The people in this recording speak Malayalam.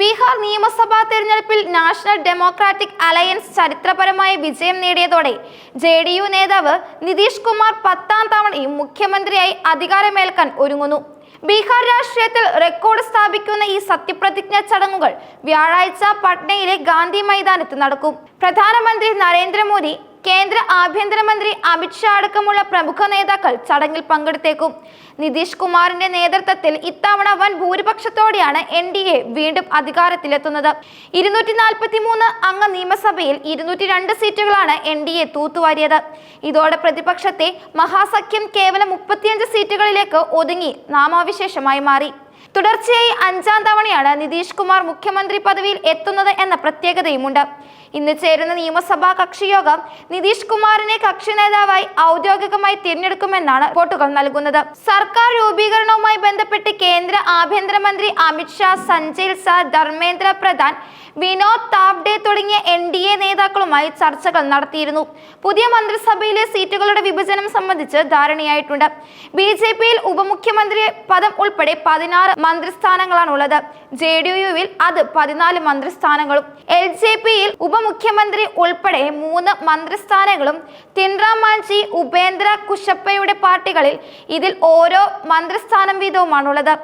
ബീഹാർ നിയമസഭാ തെരഞ്ഞെടുപ്പിൽ നാഷണൽ ഡെമോക്രാറ്റിക് അലയൻസ് ചരിത്രപരമായ വിജയം നേടിയതോടെ ജെ ഡി യു നേതാവ് നിതീഷ് കുമാർ പത്താം തവണയും മുഖ്യമന്ത്രിയായി അധികാരമേൽക്കാൻ ഒരുങ്ങുന്നു. ബീഹാർ രാഷ്ട്രീയത്തിൽ റെക്കോർഡ് സ്ഥാപിക്കുന്ന ഈ സത്യപ്രതിജ്ഞ ചടങ്ങുകൾ വ്യാഴാഴ്ച പട്നയിലെ ഗാന്ധി മൈതാനത്ത് നടക്കും. പ്രധാനമന്ത്രി നരേന്ദ്രമോദി കേന്ദ്ര ആഭ്യന്തരമന്ത്രി അമിത്ഷാ അടക്കമുള്ള പ്രമുഖ നേതാക്കൾ ചടങ്ങിൽ പങ്കെടുത്തേക്കും. നിതീഷ് കുമാറിന്റെ നേതൃത്വത്തിൽ ഇത്തവണ വൻ ഭൂരിപക്ഷത്തോടെയാണ് എൻ ഡി എ വീണ്ടും അധികാരത്തിലെത്തുന്നത്. ഇരുന്നൂറ്റി നാൽപ്പത്തി മൂന്ന് അംഗ നിയമസഭയിൽ ഇരുന്നൂറ്റി രണ്ട് സീറ്റുകളാണ് എൻ ഡി എ തൂത്തുവാരിയത്. ഇതോടെ പ്രതിപക്ഷത്തെ മഹാസഖ്യം കേവലം മുപ്പത്തിയഞ്ച് സീറ്റുകളിലേക്ക് ഒതുങ്ങി നാമാവിശേഷമായി മാറി. തുടർച്ചയായി അഞ്ചാം തവണയാണ് നിതീഷ് കുമാർ മുഖ്യമന്ത്രി പദവിയിൽ എത്തുന്നത് എന്ന പ്രത്യേകതയുമുണ്ട്. ഇന്ന് ചേരുന്ന നിയമസഭാ കക്ഷിയോഗം നിതീഷ് കുമാറിനെ കക്ഷി നേതാവായി ഔദ്യോഗികമായി തിരഞ്ഞെടുക്കുമെന്നാണ് റിപ്പോർട്ടുകൾ നൽകുന്നത്. സർക്കാർ രൂപീകരണവുമായി ബന്ധപ്പെട്ട് കേന്ദ്ര ആഭ്യന്തരമന്ത്രി അമിത്ഷാ സഞ്ജയ് സാർ ധർമ്മേന്ദ്ര പ്രധാൻ വിനോദ് താബ്ഡെ തുടങ്ങിയ എൻ ഡി എ നേതാക്കളുമായി ചർച്ചകൾ നടത്തിയിരുന്നു. പുതിയ മന്ത്രിസഭയിലെ സീറ്റുകളുടെ വിഭജനം സംബന്ധിച്ച് ധാരണയായിട്ടുണ്ട്. ബി ജെ പിയിൽ ഉപമുഖ്യമന്ത്രി പദം ഉൾപ്പെടെ പതിനാറ് മന്ത്രിസ്ഥാനങ്ങളാണുള്ളത്. ജെ ഡി യുവിൽ അത് പതിനാല് മന്ത്രിസ്ഥാനങ്ങളും. എൽ ജെ പിയിൽ ഉപമുഖ്യമന്ത്രി ഉൾപ്പെടെ മൂന്ന് മന്ത്രിസ്ഥാനങ്ങളും തിൻറാമാഞ്ചി ഉപേന്ദ്ര കുശപ്പയുടെ പാർട്ടികളിൽ ഇതിൽ ഓരോ മന്ത്രിസ്ഥാനം വീതവുമാണുള്ളത്.